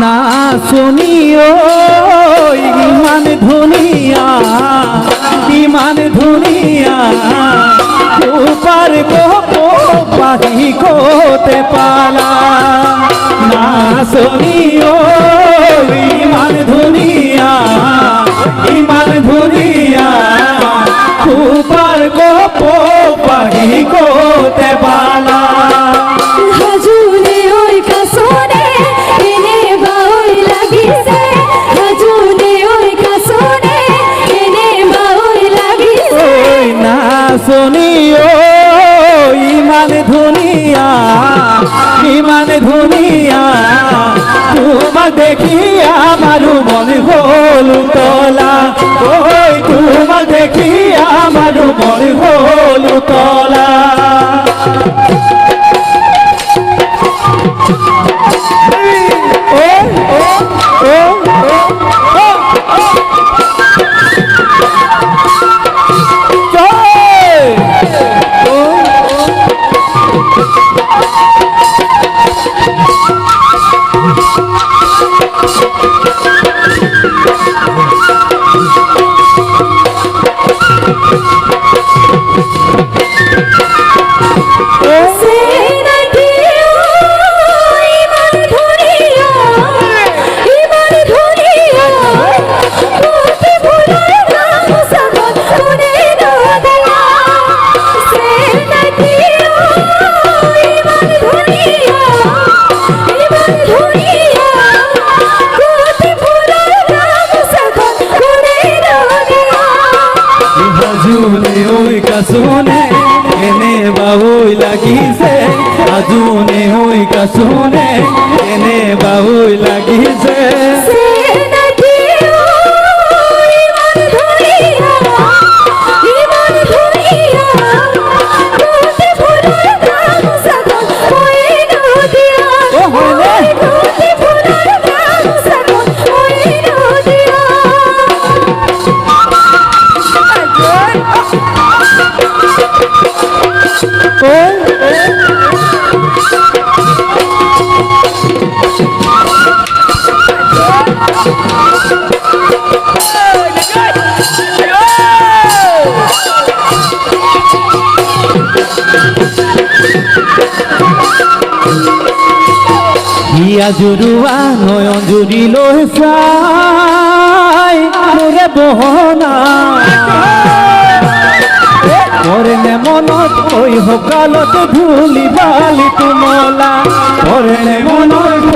না শুনিও ইমান ধুনিয়া ইমান ধুনিয়া। উপার গো পাহি কোতে পালা না শুনিও শুনিও ইমান ধুনিয়া ইমান ধুনিয়া, তোমার দেখি আমার মন হল তলা। ওই তোমার দেখি আমার মন হল তলা। হাজুনে ওই কাসুনে এনে বাবুই লাগিছে। আজুনে ওই কাসুনে এনে বাবুই লাগিছে। হিয়া জুৰুৱা নয়ন চাই মোৰে বহনা। পৰে মনত কৈ সকালত ধূলি বালি তুমলা। পৰে মনত